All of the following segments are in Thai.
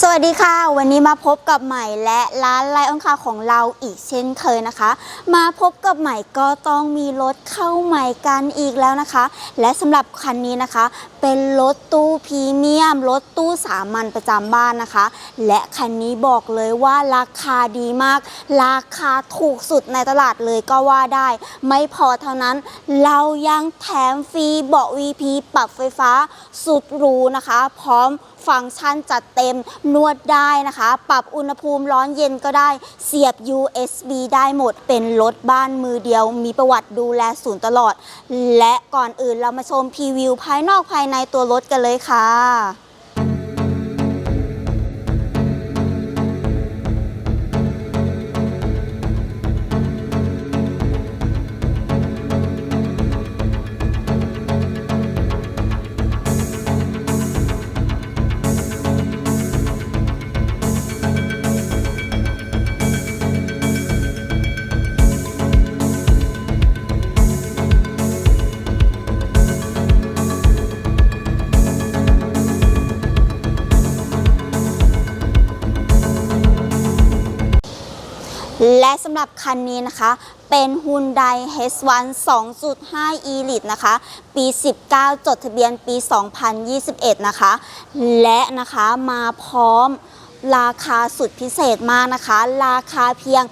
สวัสดีค่ะ วันนี้มาพบกับใหม่และร้านไลออนคาของเราอีกเช่นเคยนะคะ มาพบกับใหม่ก็ต้องมีรถเข้าใหม่กันอีกแล้วนะคะ และสำหรับคันนี้นะคะ เป็นรถตู้พรีเมียมรถตู้สามัญประจำบ้านนะคะ และคันนี้บอกเลยว่าราคาดีมาก ราคาถูกสุดในตลาดเลยก็ว่าได้ ไม่พอเท่านั้น เรายังแถมฟรีเบาะ VP ปรับไฟฟ้าสุดหรูนะคะ พร้อม ฟังก์ชันจัดเต็มนวดได้นะคะ ปรับอุณหภูมิร้อนเย็นก็ได้ เสียบ USB ได้หมด เป็นรถบ้านมือเดียว มีประวัติดูแลศูนย์ตลอด และก่อนอื่นเรามาชมพรีวิวภายนอกภายในตัวรถกันเลยค่ะ และสำหรับคันนี้นะคะเป็น Hyundai H1 2.5 Elite นะคะ ปี 19 จดทะเบียนปี 2021 นะคะ และนะคะมาพร้อมราคาสุดพิเศษมากนะคะ ราคาเพียง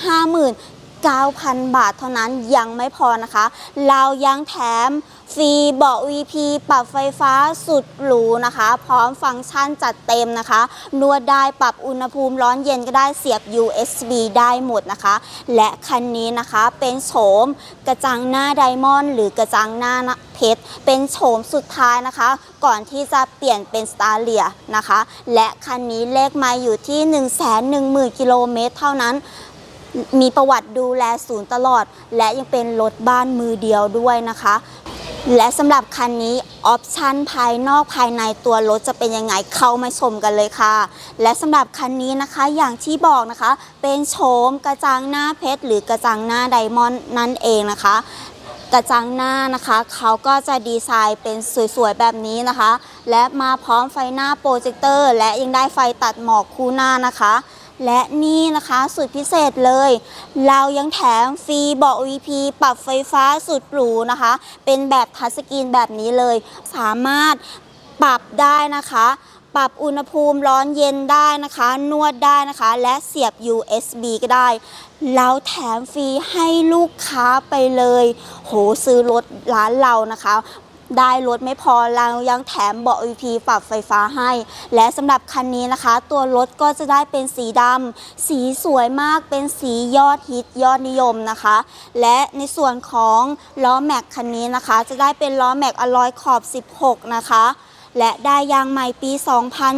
950,000 9,000 บาทเท่านั้นยังไม่พอนะคะ เรายังแถม ฟรีเบาะ VP ปรับไฟฟ้าสุดหรูนะคะ พร้อมฟังก์ชันจัดเต็มนะคะ นวดได้ปรับอุณหภูมิร้อนเย็นก็ได้เสียบ USB ได้หมดนะคะ และคันนี้นะคะเป็นโฉมกระจังหน้าไดมอนด์หรือกระจังหน้าเพชรเป็นโฉมสุดท้ายนะคะ ก่อนที่จะเปลี่ยนเป็นสตาร์เลียนะคะ และคันนี้เลขไมาอยู่ที่ 110,000กิโลเมตรเท่านั้นมีประวัติดูแลศูนย์ตลอด และยังเป็นรถบ้านมือเดียวด้วยนะคะ และสำหรับคันนี้ออปชันภายนอกภายในตัวรถจะเป็นยังไงเข้ามาชมกันเลยค่ะ และสำหรับคันนี้นะคะอย่างที่บอกนะคะ เป็นโฉมกระจังหน้าเพชรหรือกระจังหน้าไดมอนด์นั่นเองนะคะ กระจังหน้านะคะเขาก็จะดีไซน์เป็นสวยๆแบบนี้นะคะ และมาพร้อมไฟหน้าโปรเจคเตอร์ และยังได้ไฟตัดหมอกคู่หน้านะคะ และนี่นะคะสุดพิเศษเลย เรายังแถมฟรีเบาะ VP ปรับไฟฟ้าสุดหรูนะคะ เป็นแบบทัชสกรีนแบบนี้เลย สามารถปรับได้นะคะปรับอุณหภูมิร้อนเย็นได้นะคะ นวดได้นะคะ และเสียบ USB ก็ได้เราแถมฟรีให้ลูกค้าไปเลย โหซื้อรถร้านเรานะคะ ได้รถไม่พอเรายังแถมเบาะ VP ปรับไฟฟ้าให้ และสำหรับคันนี้นะคะ ตัวรถก็จะได้เป็นสีดำสีสวยมากเป็นสียอดฮิตยอดนิยมนะคะ และในส่วนของล้อแม็กคันนี้นะคะ จะได้เป็นล้อแม็กอลลอยขอบ 16 นะคะ และได้ยางใหม่ปี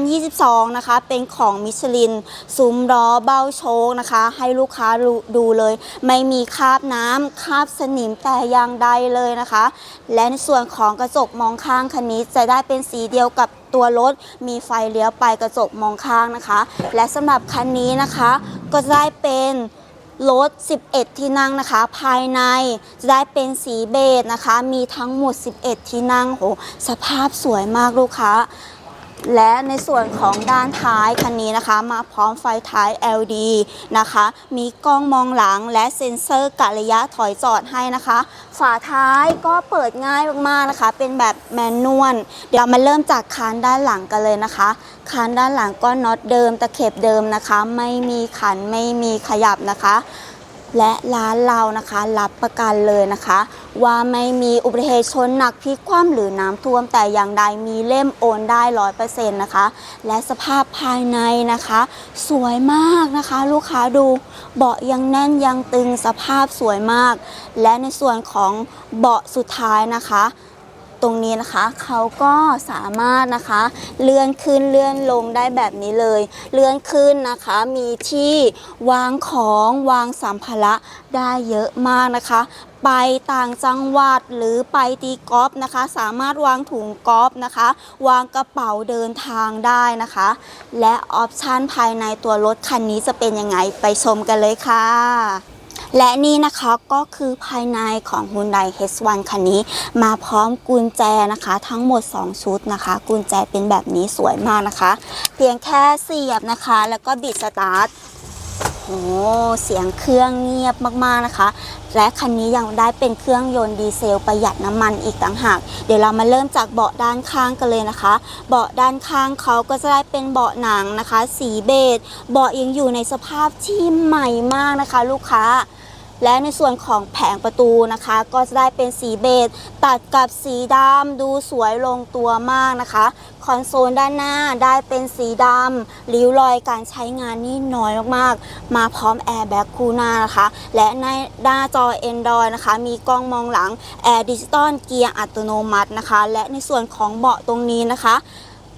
2022 นะคะ เป็นของมิชลิน ซุ้มล้อเบ้าโชคนะคะ ให้ลูกค้าดูเลย ไม่มีคราบน้ำคราบสนิมแต่อย่างใดเลยนะคะ และในส่วนของกระจกมองข้างคันนี้จะได้เป็นสีเดียวกับตัวรถมีไฟเลี้ยวไปกระจกมองข้างนะคะ และสำหรับคันนี้นะคะก็จะได้เป็น รถ 11 ที่นั่งนะคะ ภายในจะได้เป็นสีเบจนะคะ มีทั้งหมด 11 ที่นั่งโหสภาพสวยมากลูกค้า และในส่วนของด้านท้ายคันนี้นะคะ มาพร้อมไฟท้าย LED นะคะ มีกล้องมองหลังและเซ็นเซอร์กะระยะถอยจอดให้นะคะ ฝาท้ายก็เปิดง่ายมากๆนะคะ เป็นแบบแมนนวลเดี๋ยวมาเริ่มจากคานด้านหลังกันเลยนะคะ คานด้านหลังก็น็อตเดิมตะเข็บเดิมนะคะ ไม่มีขันไม่มีขยับนะคะ และร้านเรานะคะรับประกันเลยนะคะ ว่าไม่มีอุบัติเหตุชนหนักพลิกคว่ำหรือน้ำท่วมแต่อย่างใดมีเล่มโอนได้ร้อยเปอร์เซ็นต์นะคะ และสภาพภายในนะคะ สวยมากนะคะ ลูกค้าดูเบาะยังแน่นยังตึงสภาพสวยมาก และในส่วนของเบาะสุดท้ายนะคะ ตรงนี้นะคะ เขาก็สามารถนะคะ เลื่อนขึ้นเลื่อนลงได้แบบนี้เลย เลื่อนขึ้นนะคะ มีที่วางของวางสัมภาระได้เยอะมากนะคะไปต่างจังหวัดหรือไปตีกอล์ฟนะคะ สามารถวางถุงกอล์ฟนะคะ วางกระเป๋าเดินทางได้นะคะ และออปชันภายในตัวรถคันนี้จะเป็นยังไงไปชมกันเลยค่ะ และนี่นะคะก็คือภายในของ Hyundai H1 คันนี้ มาพร้อมกุญแจนะคะ ทั้งหมด 2 ชุดนะคะ กุญแจเป็นแบบนี้สวยมากนะคะ เพียงแค่เสียบนะคะ แล้วก็บิดสตาร์ทโอ้เสียงเครื่องเงียบมากๆนะคะ และคันนี้ยังได้เป็นเครื่องยนต์ดีเซลประหยัดน้ำมันอีกต่างหาก เดี๋ยวเรามาเริ่มจากเบาะด้านข้างกันเลยนะคะ เบาะด้านข้างเขาก็จะได้เป็นเบาะหนังนะคะ สีเบจเบาะยังอยู่ในสภาพที่ใหม่มากนะคะ ลูกค้า และในส่วนของแผงประตูนะคะ ก็จะได้เป็นสีเบจตัดกับสีดำดูสวยลงตัวมากนะคะ คอนโซลด้านหน้าได้เป็นสีดำริ้วรอยการใช้งานนี่น้อยมากๆ มาพร้อมแอร์แบ็กคู่หน้านะคะ และในหน้าจอ Android นะคะ มีกล้องมองหลังแอร์ดิจิตอลเกียร์อัตโนมัตินะคะ และในส่วนของเบาะตรงนี้นะคะ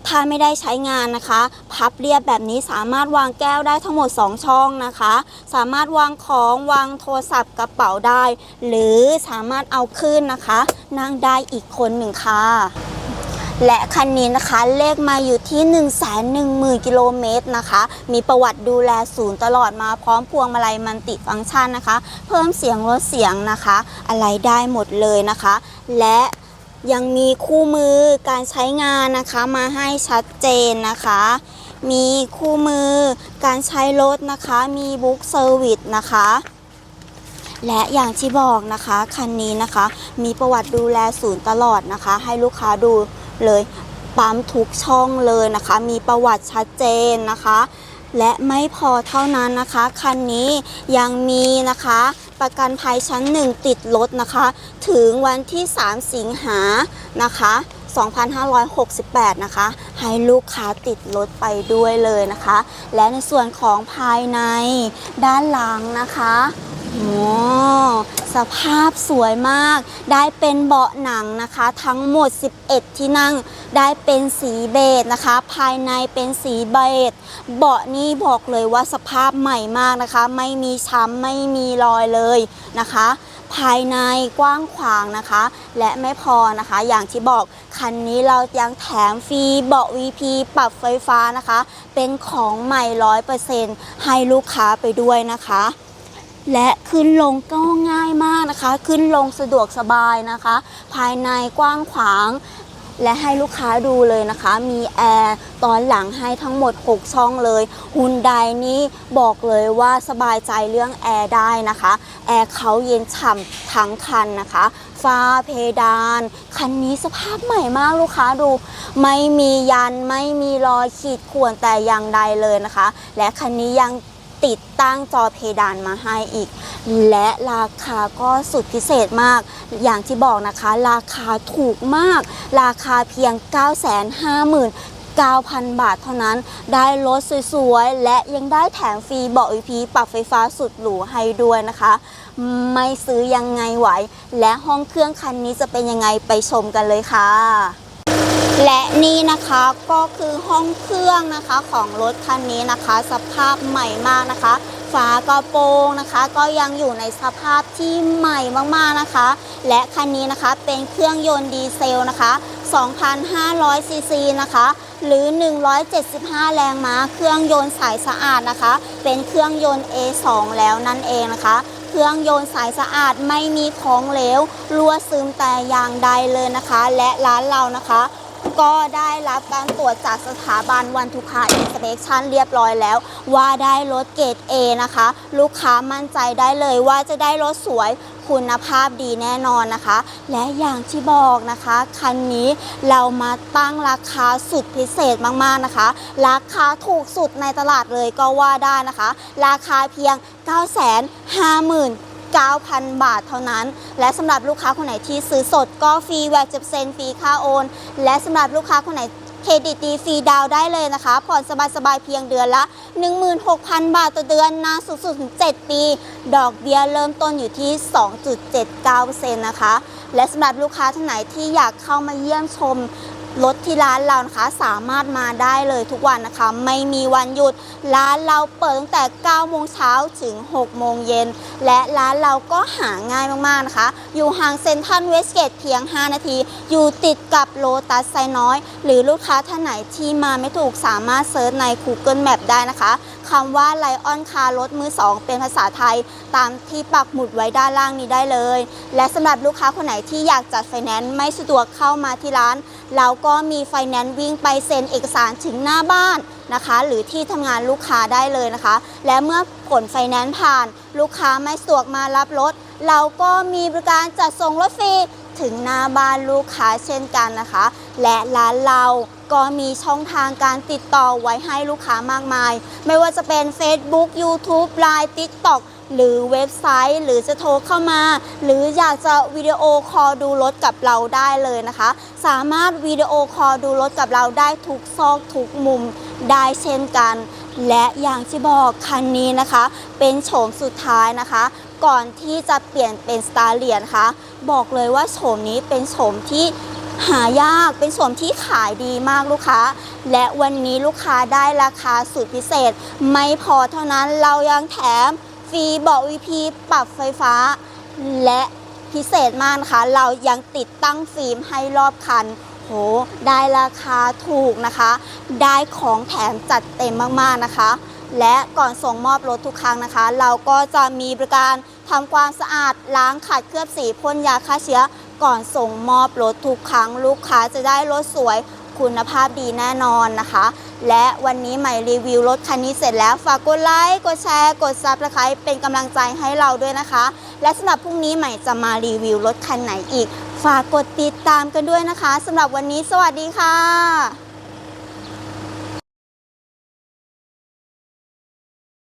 ถ้าไม่ได้ใช้งานนะคะ พับเรียบแบบนี้สามารถวางแก้วได้ทั้งหมด 2 ช่องนะคะ สามารถวางของวางโทรศัพท์กระเป๋าได้ หรือสามารถเอาขึ้นนะคะ นั่งได้อีกคนหนึ่งค่ะและคันนี้นะคะเลขมาอยู่ที่ 1 1 0 0 0 0 กิโลเมตรนะคะ มีประวัติดูแลศูนย์ตลอดมาพร้อมพวงมาลัยมันติฟังก์ชันนะคะ เพิ่มเสียงลดเสียงนะคะ อะไรได้หมดเลยนะคะ และ ยังมีคู่มือการใช้งานนะคะมาให้ชัดเจนนะคะ มีคู่มือการใช้รถนะคะ มีบุ๊กเซอร์วิสนะคะ และอย่างที่บอกนะคะ คันนี้นะคะ มีประวัติดูแลศูนย์ตลอดนะคะ ให้ลูกค้าดูเลยปั๊มทุกช่องเลยนะคะ มีประวัติชัดเจนนะคะ และไม่พอเท่านั้นนะคะ คันนี้ยังมีนะคะ ประกันภัยชั้น 1 ติดรถนะคะ ถึงวันที่ 3 สิงหานะคะ 2568 นะคะ ให้ลูกค้าติดรถไปด้วยเลยนะคะ และในส่วนของภายในด้านหลังนะคะโอ้ สภาพสวยมาก ได้เป็นเบาะหนังนะคะ ทั้งหมด 11 ที่นั่ง ได้เป็นสีเบจนะคะ ภายในเป็นสีเบจเบาะนี่บอกเลยว่าสภาพใหม่มากนะคะ ไม่มีช้ำไม่มีรอยเลยนะคะ ภายในกว้างขวางนะคะ และไม่พอนะคะ อย่างที่บอกคันนี้เรายังแถมฟรีเบาะ VP ปรับไฟฟ้านะคะ เป็นของใหม่ร้อยเปอร์เซ็นต์ให้ลูกค้าไปด้วยนะคะ และขึ้นลงก็ง่ายมากนะคะ ขึ้นลงสะดวกสบายนะคะ ภายในกว้างขวาง และให้ลูกค้าดูเลยนะคะ มีแอร์ตอนหลังให้ทั้งหมด 6 ช่องเลยฮุนไดนี้บอกเลยว่าสบายใจเรื่องแอร์ได้นะคะ แอร์เขาเย็นฉ่ำทั้งคันนะคะฟ้าเพดาน คันนี้สภาพใหม่มากลูกค้าดู ไม่มียันไม่มีรอยขีดข่วนแต่อย่างใดเลยนะคะ และคันนี้ยัง ติดตั้งจอเพดานมาให้อีก และราคาก็สุดพิเศษมาก อย่างที่บอกนะคะ ราคาถูกมาก ราคาเพียง 959,000 บาทเท่านั้น ได้รถสวยๆ และยังได้แถมฟรีเบาะ EP ปรับไฟฟ้าสุดหรูให้ด้วยนะคะ ไม่ซื้อยังไงไหว และห้องเครื่องคันนี้จะเป็นยังไงไปชมกันเลยค่ะ และนี่นะคะก็คือห้องเครื่องนะคะของรถคันนี้นะคะ สภาพใหม่มากนะคะ ฝากระโปรงนะคะ ก็ยังอยู่ในสภาพที่ใหม่มากๆนะคะ และคันนี้นะคะเป็นเครื่องยนต์ดีเซลนะคะ2,500ซีซีนะคะ หรือ 175 แรงม้า เครื่องยนต์สายสะอาดนะคะ เป็นเครื่องยนต์ A2 แล้วนั่นเองนะคะ เครื่องยนต์สายสะอาดไม่มีของเหลวรั่วซึมแต่อย่างใดเลยนะคะ และร้านเรานะคะ ก็ได้รับการตรวจจากสถาบันวันทุกคาอินสเปคชันเรียบร้อยแล้ว ว่าได้รถเกรด A นะคะ ลูกค้ามั่นใจได้เลยว่าจะได้รถสวยคุณภาพดีแน่นอนนะคะ และอย่างที่บอกนะคะ คันนี้เรามาตั้งราคาสุดพิเศษมากๆนะคะ ราคาถูกสุดในตลาดเลยก็ว่าได้นะคะ ราคาเพียง 950,000 9,000 บาทเท่านั้น และสำหรับลูกค้าคนไหนที่ซื้อสดก็ฟรีแวดเจ็บเซนฟรีค่าโอน และสำหรับลูกค้าคนไหนเครดิตดีฟรีดาวได้เลยนะคะ ผ่อนสบายๆเพียงเดือนละ 16,000 บาทต่อเดือนนานสูงสุดถึง 7 ปี ดอกเบี้ยเริ่มต้นอยู่ที่ 2.79%นะคะ และสำหรับลูกค้าท่านไหนที่อยากเข้ามาเยี่ยมชม รถที่ร้านเรานะคะสามารถมาได้เลยทุกวันนะคะ ไม่มีวันหยุด ร้านเราเปิดตั้งแต่ 9 โมงเช้าถึง 6 โมงเย็น และร้านเราก็หาง่ายมากๆนะคะ อยู่ห่างเซ็นทรัลเวสเกตเพียง 5 นาที อยู่ติดกับโลตัสไซน้อย หรือลูกค้าท่านไหนที่มาไม่ถูกสามารถเซิร์ชใน Google Map ได้นะคะคำว่าไลออนคารถมือ 2 เป็นภาษาไทย ตามที่ปักหมุดไว้ด้านล่างนี้ได้เลย และสำหรับลูกค้าคนไหนที่อยากจัดไฟแนนซ์ไม่สะดวกเข้ามาที่ร้าน เราก็็มีไฟแนนซ์วิ่งไปเซ็นเอกสารถึงหน้าบ้านนะคะ หรือที่ทำงานลูกค้าได้เลยนะคะ และเมื่อผลไฟแนนซ์ผ่าน ลูกค้าไม่สะดวกมารับรถ เราก็มีบริการจัดส่งรถฟรีถึงหน้าบ้านลูกค้าเช่นกันนะคะ และร้านเราก็มีช่องทางการติดต่อไว้ให้ลูกค้ามากมาย ไม่ว่าจะเป็น Facebook YouTube Line TikTok หรือเว็บไซต์ หรือจะโทรเข้ามา หรืออยากจะวิดีโอคอลดูรถกับเราได้เลยนะคะ สามารถวิดีโอคอลดูรถกับเราได้ทุกซอกทุกมุมได้เช่นกัน และอย่างที่บอกคันนี้นะคะ เป็นโฉมสุดท้ายนะคะ ก่อนที่จะเปลี่ยนเป็นสตาร์เลียนะคะ บอกเลยว่าโฉมนี้เป็นโฉมที่หายากเป็นโฉมที่ขายดีมากลูกค้า และวันนี้ลูกค้าได้ราคาสุดพิเศษ ไม่พอเท่านั้นเรายังแถม ฟรีเบาะ VP ปรับไฟฟ้า และพิเศษมากนะคะ เรายังติดตั้งฟิล์มให้รอบคัน โห ได้ราคาถูกนะคะ ได้ของแถมจัดเต็มมากๆนะคะ และก่อนส่งมอบรถทุกครั้งนะคะ เราก็จะมีบริการทำความสะอาดล้างขัดเคลือบสีพ่นยาฆ่าเชื้อ ก่อนส่งมอบรถทุกครั้งลูกค้าจะได้รถสวย คุณภาพดีแน่นอนนะคะ และวันนี้ใหม่รีวิวรถคันนี้เสร็จแล้วฝากกดไลค์กดแชร์กดซับสไครป์เป็นกำลังใจให้เราด้วยนะคะ และสำหรับพรุ่งนี้ใหม่จะมารีวิวรถคันไหนอีก ฝากกดติดตามกันด้วยนะคะสำหรับวันนี้สวัสดีค่ะ